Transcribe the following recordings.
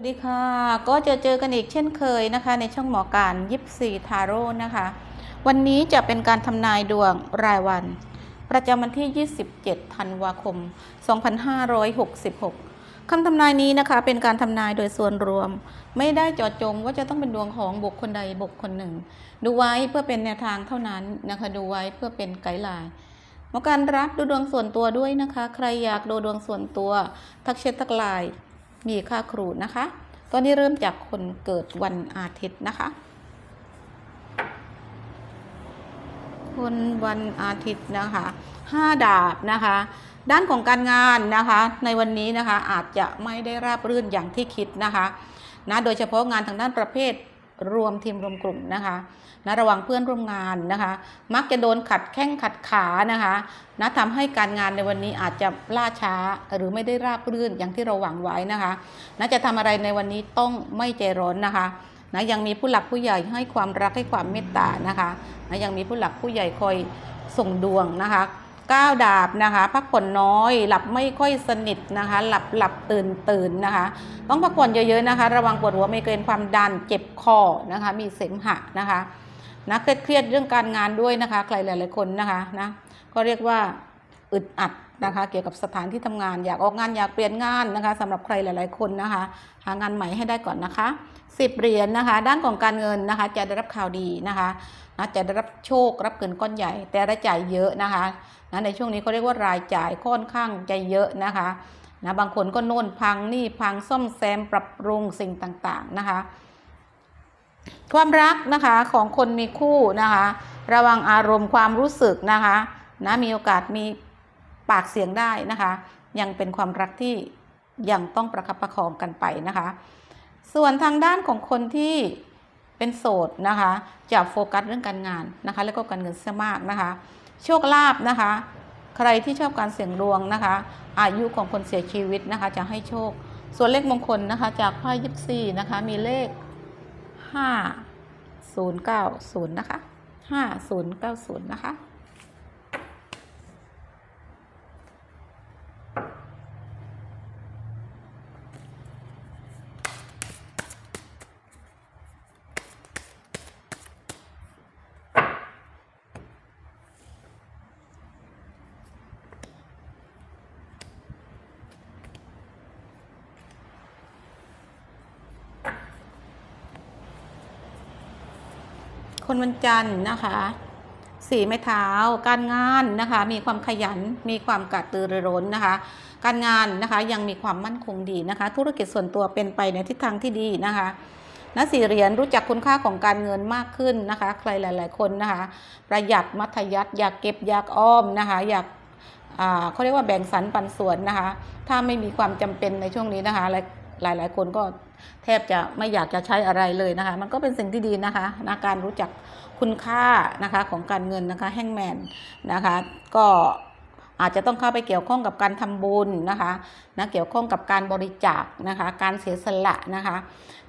สวัสดีค่ะ ก็จะเจอกันอีกเช่นเคยนะคะ ในช่องหมอการยิปซีทาโร่นะคะ วันนี้จะเป็นการทำนายดวงรายวัน ประจำวันที่ 27 ธันวาคม 2566 คำทำนายนี้นะคะ เป็นการทำนายโดยส่วนรวม ไม่ได้เจาะจงว่าจะต้องเป็นดวงของบุคคลใดบุคคลหนึ่ง ดูไว้เพื่อเป็นแนวทางเท่านั้นนะคะ ดูไว้เพื่อเป็นไกด์ไลน์หมอการรับดูดวงส่วนตัวด้วยนะคะ ใครอยากดูดวงส่วนตัว ทักเช็ดทักไลน์ มีค่าครูนะคะ ตอนนี้เริ่มจากคนเกิดวันอาทิตย์นะคะ คนวันอาทิตย์นะคะห้าดาบนะคะ ด้านของการงานนะคะ ในวันนี้นะคะอาจจะไม่ได้ราบรื่นอย่างที่คิดนะคะนะโดยเฉพาะงานทางด้านประเภท รวมทีมรวมกลุ่มนะคะนะระวังเพื่อนร่วมงานนะคะ มักจะโดนขัดแข้งขัดขานะคะนะทำให้การงานในวันนี้อาจจะล่าช้าหรือไม่ได้ราบรื่นอย่างที่เราหวังไว้นะคะนะจะทำอะไรในวันนี้ต้องไม่ใจร้อนนะคะนะยังมีผู้หลักผู้ใหญ่ให้ความรักให้ความเมตตานะคะนะยังมีผู้หลักผู้ใหญ่คอยส่งดวงนะคะ ก้าวดาบนะคะพักผ่อนน้อย หลับไม่ค่อยสนิทนะคะ หลับหลับตื่นตื่นนะคะ ต้องพักผ่อนเยอะๆนะคะ ระวังปวดหัวไมเกรนความดันเจ็บคอนะคะ มีเสมหะนะคะนะเครียดเรื่องการงานด้วยนะคะ ใครหลายๆคนนะคะนะก็เรียกว่าอึดอัดนะคะ เกี่ยวกับสถานที่ทำงานอยากออกงานอยากเปลี่ยนงานนะคะสำหรับใครหลาย ๆคนนะคะ หางานใหม่ให้ได้ก่อนนะคะ สิบเหรียญนะคะ ด้านของการเงินนะคะ จะได้รับข่าวดีนะคะนะจะได้รับโชครับเงินก้อนใหญ่ แต่รายจ่ายเยอะนะคะนะในช่วงนี้เขาเรียกว่ารายจ่ายค่อนข้างจะเยอะนะคะนะบางคนก็โน่นพังนี่พังซ่อมแซมปรับปรุงสิ่งต่างๆนะคะ ความรักนะคะของคนมีคู่นะคะ ระวังอารมณ์ความรู้สึกนะคะนะมีโอกาสมีปากเสียงได้นะคะ ยังเป็นความรักที่ยังต้องประคับประคองกันไปนะคะ ส่วนทางด้านของคนที่เป็นโสดนะคะ จะโฟกัสเรื่องการงานนะคะ แล้วก็การเงินเสียมากนะคะ โชคลาภนะคะ ใครที่ชอบการเสี่ยงดวงนะคะ อายุของคนเสียชีวิตนะคะ จะให้โชค ส่วนเลขมงคลนะคะ จากไพ่ยิปซีนะคะ มีเลข 5090 นะคะ 5090 นะคะ คนวันจันทร์นะคะสีไม้เท้า การงานนะคะ มีความขยัน มีความกระตือรือร้นนะคะ การงานนะคะยังมีความมั่นคงดีนะคะ ธุรกิจส่วนตัวเป็นไปในทิศทางที่ดีนะคะนะสี่เหรียญรู้จักคุณค่าของการเงินมากขึ้นนะคะ ใครหลาย ๆ คนนะคะ ประหยัดมัธยัติอยากเก็บอยากอ้อมนะคะ อยากอ่าเขาเรียกว่าแบ่งสรรปันส่วนนะคะ ถ้าไม่มีความจำเป็นในช่วงนี้นะคะ หลายหลายคนก็ แทบจะไม่อยากจะใช้อะไรเลยนะคะ มันก็เป็นสิ่งที่ดีนะคะนะการรู้จักคุณค่านะคะของการเงินนะคะแฮงแมนนะคะก็อาจจะต้องเข้าไปเกี่ยวข้องกับการทำบุญนะคะนะเกี่ยวข้องกับการบริจาคนะคะ การเสียสละนะคะ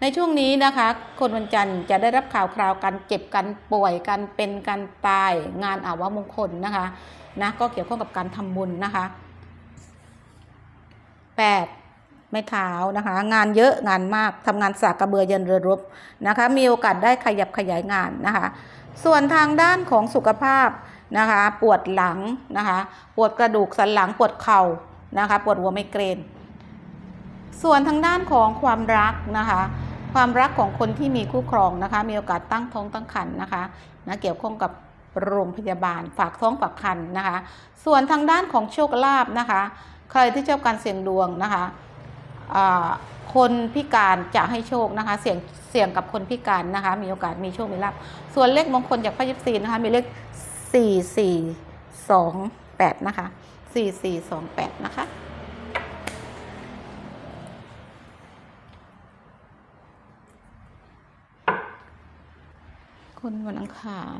ในช่วงนี้นะคะ คนวันจันทร์จะได้รับข่าวคราวการเจ็บการป่วยการเป็นการตายงานอาวมงคลนะคะนะก็เกี่ยวข้องกับการทำบุญนะคะแปด ไม่เท้านะคะ งานเยอะงานมากทำงานสากกระเบือยันเรือรบนะคะ มีโอกาสได้ขยับขยายงานนะคะ ส่วนทางด้านของสุขภาพนะคะ ปวดหลังนะคะ ปวดกระดูกสันหลังปวดเข่านะคะ ปวดหัวไมเกรน ส่วนทางด้านของความรักนะคะ ความรักของคนที่มีคู่ครองนะคะ มีโอกาสตั้งท้องตั้งครรภ์นะคะนะเกี่ยวข้องกับโรงพยาบาลฝากท้องฝากครรภ์นะคะ ส่วนทางด้านของโชคลาภนะคะ ใครที่ชอบการเสี่ยงดวงนะคะ คนพิการจะให้โชคนะคะ เสี่ยงเสี่ยงกับคนพิการนะคะ มีโอกาสมีโชคมีลาภส่วนเลขมงคลจากพระยิปซีนะคะมีเลขสี่สี่สองแปดนะคะสี่สี่สองแปดนะคะคนวันอังคาร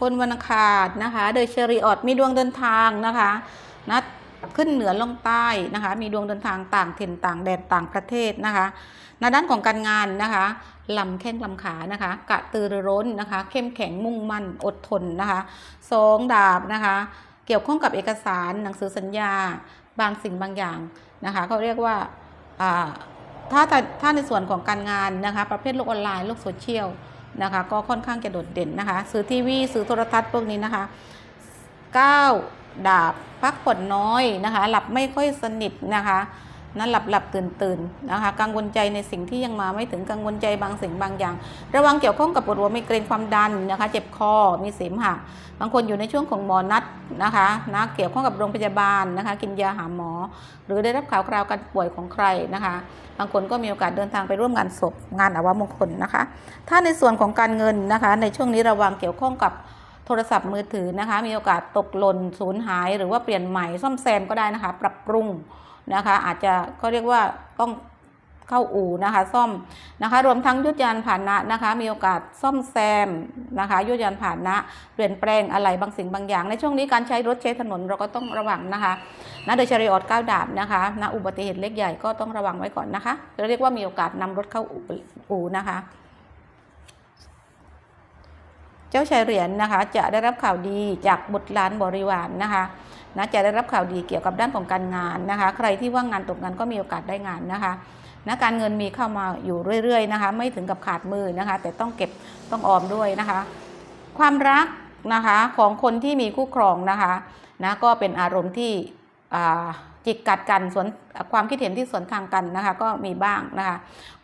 คนวันอังคารนะคะ โดยเชอริออดมีดวงเดินทางนะคะนะเคขึ้นเหนือลงใต้นะคะ มีดวงเดินทางต่างถิ่นต่างแดนต่างประเทศนะคะในด้านของการงานนะคะลำแข้งลำขานะคะกระตือรือร้นนะคะ เข้มแข็งมุ่งมั่นอดทนนะคะสองดาบนะคะ เกี่ยวข้องกับเอกสารหนังสือสัญญา บางสิ่งบางอย่างนะคะเขาเรียกว่าถ้าถ้าในส่วนของการงานนะคะ ประเภทโลกออนไลน์โลกโซเชียล นะคะ ก็ค่อนข้างจะโดดเด่นนะคะ ซื้อทีวีซื้อโทรทัศน์พวกนี้นะคะ 9 ดาบพักผ่อนน้อยนะคะ หลับไม่ค่อยสนิทนะคะ นั้นหลับหลับตื่นตื่นนะคะกังวลใจในสิ่งที่ยังมาไม่ถึงกังวลใจบางสิ่งบางอย่าง ระวังเกี่ยวข้องกับปวดหัวไม่เกรงความดันนะคะ เจ็บคอมีเสมหะบางคนอยู่ในช่วงของหมอนัดนะคะนะเกี่ยวข้องกับโรงพยาบาลนะคะ กินยาหาหมอ หรือได้รับข่าวคราวการป่วยของใครนะคะ บางคนก็มีโอกาสเดินทางไปร่วมงานศพงานอาวมงคลนะคะ ถ้าในส่วนของการเงินนะคะ ในช่วงนี้ระวังเกี่ยวข้องกับโทรศัพท์มือถือนะคะ มีโอกาสตกหล่นสูญหาย หรือว่าเปลี่ยนใหม่ซ่อมแซมก็ได้นะคะ ปรับปรุง นะคะ อาจจะก็เรียกว่าต้องเข้าอู่นะคะซ่อมนะคะ รวมทั้งยุทธยานผ่านนะนะคะ มีโอกาสซ่อมแซมนะคะ ยุทธยานผ่านนะเปลี่ยนแปลงอะไรบางสิ่งบางอย่าง ในช่วงนี้การใช้รถใช้ถนนเราก็ต้องระวังนะคะนะโดยชริออดก้าวดาบนะคะนะอุบัติเหตุเล็กใหญ่ก็ต้องระวังไว้ก่อนนะคะเราเรียกว่ามีโอกาสนำรถเข้าอู่นะคะเจ้าชายเหรียญนะคะจะได้รับข่าวดีจากบุตรหลานบริวารนนะคะ นะจะได้รับข่าวดีเกี่ยวกับด้านของการงานนะคะ ใครที่ว่างงานตกงานก็มีโอกาสได้งานนะคะนะการเงินมีเข้ามาอยู่เรื่อยๆนะคะ ไม่ถึงกับขาดมือนะคะ แต่ต้องเก็บต้องออมด้วยนะคะ ความรักนะคะของคนที่มีคู่ครองนะคะนะก็เป็นอารมณ์ที่จิกกัดกันสวนความคิดเห็นที่สวนทางกันนะคะก็มีบ้างนะคะ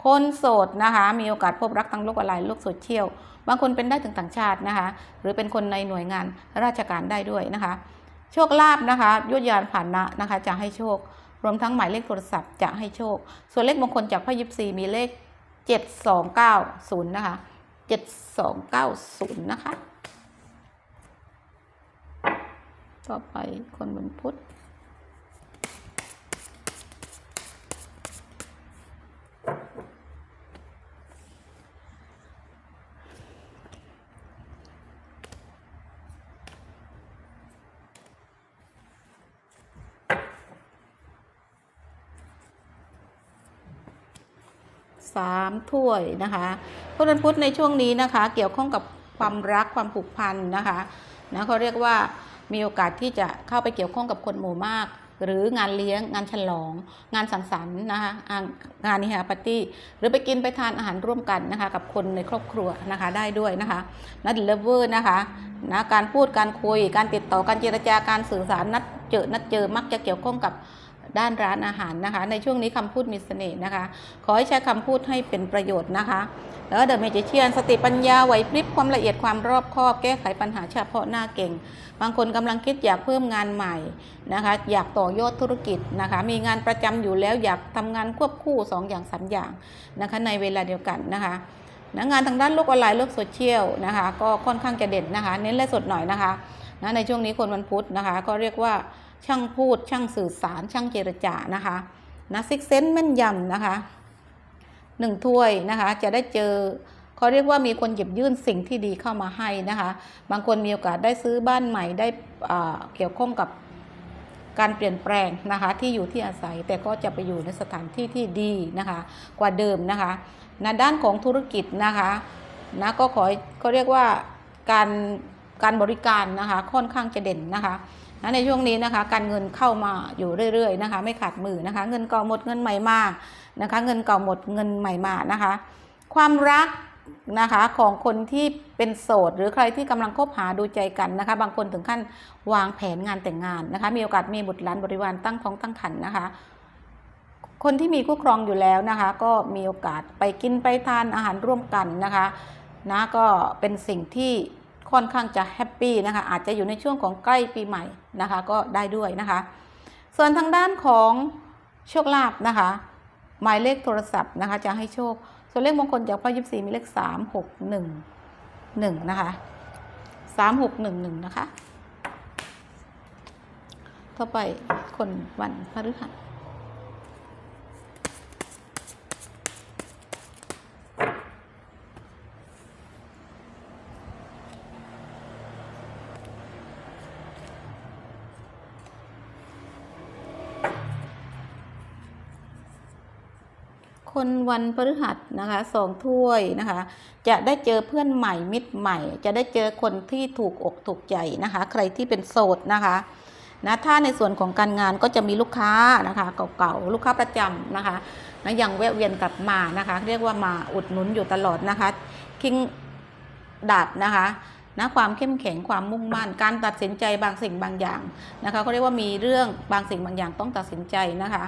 คนโสดนะคะมีโอกาสพบรักทางโลกออนไลน์โลกโซเชียลบางคนเป็นได้ถึงต่างชาตินะคะ หรือเป็นคนในหน่วยงานราชการได้ด้วยนะคะ โชคลาภนะคะยุดยานผ่านนะนะคะจะให้โชค รวมทั้งหมายเลขโทรศัพท์จะให้โชค ส่วนเลขมงคลจากพระยิปซีมีเลข 7290 นะคะ 7290 นะคะ ต่อไปคนบนพุทธ สามถ้วยนะคะคนวันพุธในช่วงนี้นะคะ เกี่ยวข้องกับความรักความผูกพันนะคะนะเขาเรียกว่ามีโอกาสที่จะเข้าไปเกี่ยวข้องกับคนหมู่มาก หรืองานเลี้ยงงานฉลอง งานสังสรรค์นะคะอ่างานนิฮาปาร์ตี้หรือไปกินไปทานอาหารร่วมกันนะคะกับคนในครอบครัวนะคะได้ด้วยนะคะนัดเลเวอร์นะคะนะการพูดการคุยการติดต่อการเจรจาการสื่อสารนัดเจอนัดเจอมักจะเกี่ยวข้องกับ ด้านร้านอาหารนะคะ ในช่วงนี้คำพูดมีเสน่ห์นะคะ ขอให้ใช้คำพูดให้เป็นประโยชน์นะคะแล้วเดอะเมจิเชียนสติปัญญาไหวพริบความละเอียดความรอบคอบ แก้ไขปัญหาเฉพาะหน้าเก่ง บางคนกำลังคิดอยากเพิ่มงานใหม่นะคะ อยากต่อยอดธุรกิจนะคะ มีงานประจำอยู่แล้วอยากทำงานควบคู่ 2ออย่างสาอย่างนะคะ ในเวลาเดียวกันนะคะนะงานทางด้านโลกออนไลน์โลกโซเชียลนะคะ ก็ค่อนข้างจะเด่นนะคะ เน้นและสดหน่อยนะคะนะในช่วงนี้คนวันพุธนะคะ ก็เรียกว่า ช่างพูด ช่างสื่อสาร ช่างเจรจานะคะนะซิกเซนแม่นยำนะคะหนึ่งถ้วยนะคะจะได้เจอเขาเรียกว่ามีคนหยิบยื่นสิ่งที่ดีเข้ามาให้นะคะ บางคนมีโอกาสได้ซื้อบ้านใหม่ได้เกี่ยวข้องกับการเปลี่ยนแปลงนะคะที่อยู่ที่อาศัยแต่ก็จะไปอยู่ในสถานที่ที่ดีนะคะ กว่าเดิมนะคะในด้านของธุรกิจนะคะนะก็ขอเขาเรียกว่าการการบริการนะคะค่อนข้างจะเด่นนะคะ นะในช่วงนี้นะคะการเงินเข้ามาอยู่เรื่อยๆนะคะ ไม่ขาดมือนะคะ เงินเก่าหมดเงินใหม่มานะคะ เงินเก่าหมดเงินใหม่มานะคะ ความรักนะคะของคนที่เป็นโสด หรือใครที่กำลังคบหาดูใจกันนะคะ บางคนถึงขั้นวางแผนงานแต่งงานนะคะ มีโอกาสมีบุตรหลานบริวารตั้งท้องตั้งครรภ์นะคะ คนที่มีคู่ครองอยู่แล้วนะคะ ก็มีโอกาสไปกินไปทานอาหารร่วมกันนะคะนะก็เป็นสิ่งที่ ค่อนข้างจะแฮปปี้นะคะอาจจะอยู่ในช่วงของใกล้ปีใหม่นะคะก็ได้ด้วยนะคะ ส่วนทางด้านของโชคลาภนะคะหมายเลขโทรศัพท์นะคะจะให้โชค ส่วนเลขมงคลจากพ่อยิปซีมีเลขสามหกหนึ่งหนึ่งนะคะสามหกหนึ่งหนึ่งนะคะ ต่อไปคนวันพฤหัส คนวันพฤหัสนะคะสองถ้วยนะคะ จะได้เจอเพื่อนใหม่มิตรใหม่ จะได้เจอคนที่ถูกอกถูกใจนะคะ ใครที่เป็นโสดนะคะนะถ้าในส่วนของการงานก็จะมีลูกค้านะคะเก่าๆลูกค้าประจำนะคะนะยังแวะเวียนกลับมานะคะ เรียกว่ามาอุดหนุนอยู่ตลอดนะคะคิงดาบนะคะนะความเข้มแข็งความมุ่งมั่นการตัดสินใจบางสิ่งบางอย่างนะคะเขาเรียกว่ามีเรื่องบางสิ่งบางอย่างต้องตัดสินใจนะคะ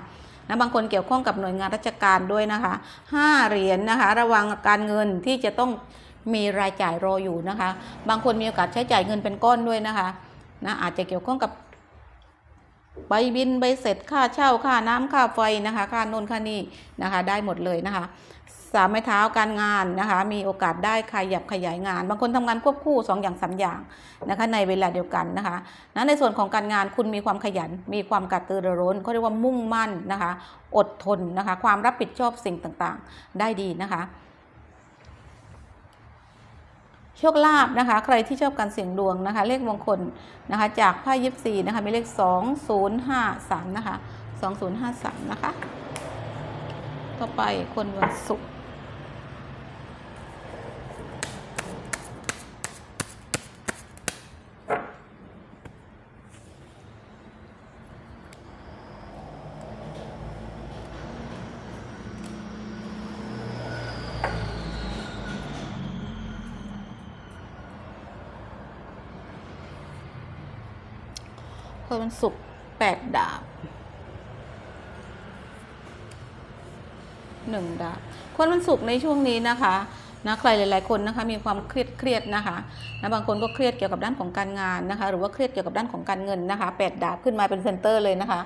นะบางคนเกี่ยวข้องกับหน่วยงานราชการด้วยนะคะห้าเหรียญนะคะ ระวังการเงินที่จะต้องมีรายจ่ายรออยู่นะคะ บางคนมีโอกาสใช้จ่ายเงินเป็นก้อนด้วยนะคะนะอาจจะเกี่ยวข้องกับใบบินใบเสร็จค่าเช่าค่าน้ำค่าไฟนะคะ ค่าน่นค่านี่นะคะ ได้หมดเลยนะคะ สามไม้เท้าการงานนะคะ มีโอกาสได้ขยับขยายงาน บางคนทำงานควบคู่สองอย่างสามอย่างนะคะ ในเวลาเดียวกันนะคะนะในส่วนของการงานคุณมีความขยัน มีความกระตือรือร้นเขาเรียกว่ามุ่งมั่นนะคะ อดทนนะคะ ความรับผิดชอบสิ่งต่างๆ ได้ดีนะคะโชคลาภนะคะ ใครที่ชอบการเสี่ยงดวงนะคะ เลขมงคลนะคะ จากไพ่ยิปซีนะคะมีเลข 2053 นะคะ 2053 นะคะ ต่อไปคนวันศุกร์ คนวันศุกแปดดาบหนึ่งดาบคนวันศุกร์ในช่วงนี้นะคะนะใครหลาย ๆ คนนะคะมีความเครียดเครียดนะคะนะบางคนก็เครียดเกี่ยวกับด้านของการงานนะคะ หรือว่าเครียดเกี่ยวกับด้านของการเงินนะคะแปดดาบขึ้นมาเป็นเซนเตอร์เลยนะคะ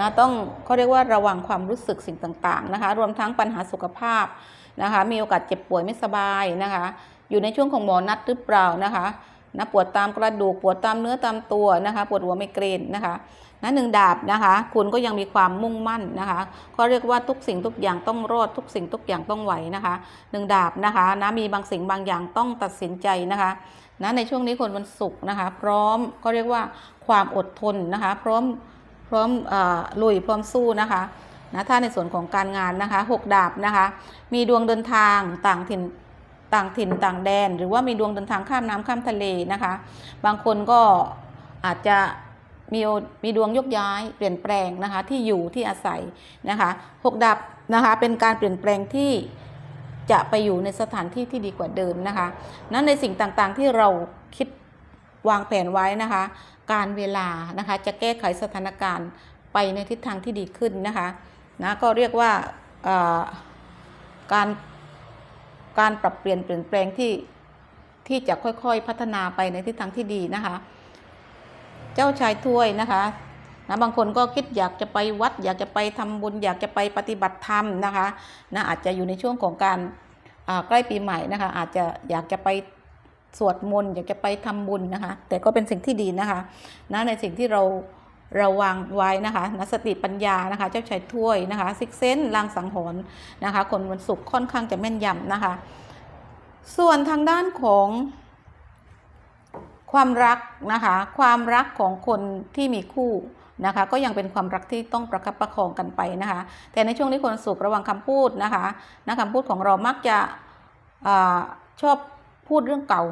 นะต้องเขาเรียกว่าระวังความรู้สึกสิ่งต่าง ๆ นะคะ รวมทั้งปัญหาสุขภาพนะคะ มีโอกาสเจ็บป่วยไม่สบายนะคะ อยู่ในช่วงของหมอนัดหรือเปล่านะคะ นะปวดตามกระดูกปวดตามเนื้อตามตัวนะคะ ปวดหัวไมเกรนนะคะนะหนึ่งดาบนะคะ คุณก็ยังมีความมุ่งมั่นนะคะก็เรียกว่าทุกสิ่งทุกอย่างต้องรอดทุกสิ่งทุกอย่างต้องไหวนะคะหนึ่งดาบนะคะนะมีบางสิ่งบางอย่างต้องตัดสินใจนะคะนะในช่วงนี้คนวันศุกร์นะคะ พร้อมก็เรียกว่าความอดทนนะคะ พร้อมพร้อมอลุยพร้อมสู้นะคะนะถ้าในส่วนของการงานนะคะหกดาบนะคะ มีดวงเดินทางต่างถิ่น ต่างถิ่นต่างแดน หรือว่ามีดวงเดินทางข้ามน้ำข้ามทะเลนะคะ บางคนก็อาจจะมีมีดวงยกย้ายเปลี่ยนแปลงนะคะที่อยู่ที่อาศัยนะคะหกดับนะคะเป็นการเปลี่ยนแปลงที่จะไปอยู่ในสถานที่ที่ดีกว่าเดิมนะคะนั้นในสิ่งต่างๆที่เราคิดวางแผนไว้นะคะ การเวลานะคะจะแก้ไขสถานการณ์ไปในทิศทางที่ดีขึ้นนะคะนะก็เรียกว่าการ การปรับเปลี่ยนเปลี่ยนแปลงที่ที่จะค่อยๆพัฒนาไปในทิศทางที่ดีนะคะ เจ้าชายถ้วยนะคะนะบางคนก็คิดอยากจะไปวัด อยากจะไปทำบุญ อยากจะไปปฏิบัติธรรมนะคะนะอาจจะอยู่ในช่วงของการใกล้ปีใหม่นะคะ อาจจะอยากจะไปสวดมนต์อยากจะไปทำบุญนะคะ แต่ก็เป็นสิ่งที่ดีนะคะนะในสิ่งที่เรา ราวางไว้นะคะนะสติปัญญานะคะ เจ้าชายถ้วยนะคะซิกเซนลางสังหรณ์นะคะ คนวันศุกร์ค่อนข้างจะแม่นยำนะคะ ส่วนทางด้านของความรักนะคะ ความรักของคนที่มีคู่นะคะ ก็ยังเป็นความรักที่ต้องประคับประคองกันไปนะคะ แต่ในช่วงนี้คนสุขระวังคำพูดนะคะนะคำพูดของเรามักจะอชอบพูดเรื่องเก่า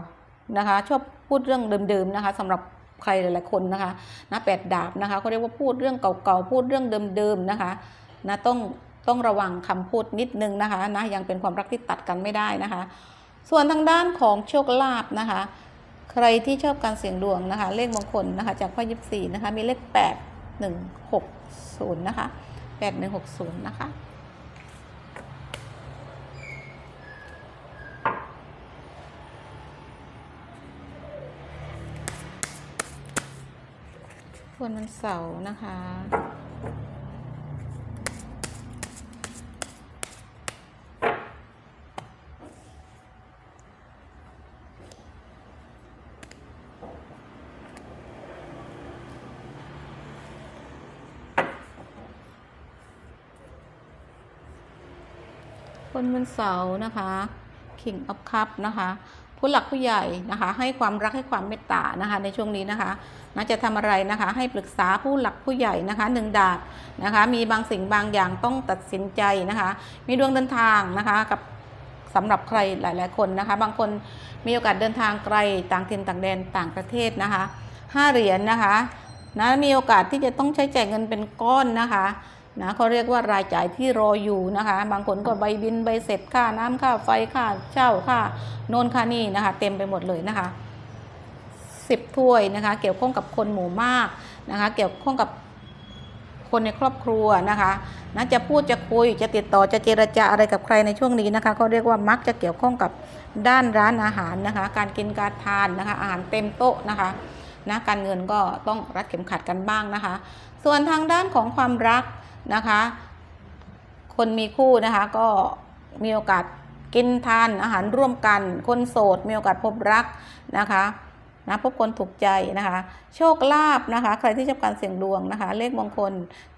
นะคะ ชอบพูดเรื่องเดิมๆนะคะสำหรับ ใครหลายๆคนนะคะนะแปดดาบนะคะเขาเรียกว่าพูดเรื่องเก่าๆพูดเรื่องเดิมๆนะคะนะต้องต้องระวังคำพูดนิดนึงนะคะนะยังเป็นความรักที่ตัดกันไม่ได้นะคะ ส่วนทางด้านของโชคลาภนะคะ ใครที่ชอบการเสี่ยงดวงนะคะ เลขมงคลนะคะจากพ่อยิบสี่นะคะมีเลขแปดหนึ่งหกศูนย์นะคะแปดหนึ่งหกศูนย์นะคะ วันวันเสาร์นะคะ คนวันเสาร์นะคะ King of Cup นะคะ ผู้หลักผู้ใหญ่นะคะ ให้ความรักให้ความเมตตานะคะ ในช่วงนี้นะคะนะจะทำอะไรนะคะ ให้ปรึกษาผู้หลักผู้ใหญ่นะคะหนึ่งดาบนะคะ มีบางสิ่งบางอย่างต้องตัดสินใจนะคะ มีดวงเดินทางนะคะกับสำหรับใครหลาย ๆ คนนะคะ บางคนมีโอกาสเดินทางไกลต่างถิ่นต่างแดนต่างประเทศนะคะห้าเหรียญนะคะนะมีโอกาสที่จะต้องใช้จ่ายเงินเป็นก้อนนะคะ นะเขาเรียกว่ารายจ่ายที่รออยู่นะคะ บางคนก็ใบบินใบเสร็จค่าน้ำค่าไฟค่าเช่าค่าโน่นค่านี่นะคะ เต็มไปหมดเลยนะคะสิบถ้วยนะคะ เกี่ยวข้องกับคนหมู่มากนะคะ เกี่ยวข้องกับคนในครอบครัวนะคะนะจะพูดจะคุยจะติดต่อจะเจรจาอะไรกับใครในช่วงนี้นะคะเขาเรียกว่ามักจะเกี่ยวข้องกับด้านร้านอาหารนะคะ การกินการทานนะคะ อาหารเต็มโต๊ะนะคะนะการเงินก็ต้องรัดเข็มขัดกันบ้างนะคะ ส่วนทางด้านของความรัก นะคะ คนมีคู่นะคะก็มีโอกาสกินทานอาหารร่วมกัน คนโสดมีโอกาสพบรักนะคะนะพบคนถูกใจนะคะ โชคลาภนะคะ ใครที่ชอบการเสี่ยงดวงนะคะ เลขมงคล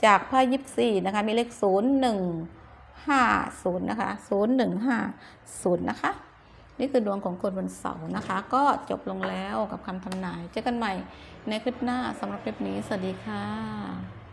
จากไพ่ยิปซีนะคะ มีเลข0 1 5 0นะคะ0 1 5 0นะคะ นี่คือดวงของคนวันเสาร์นะคะ ก็จบลงแล้วกับคำทำนาย เจอกันใหม่ในคลิปหน้าสำหรับคลิปนี้ สวัสดีค่ะ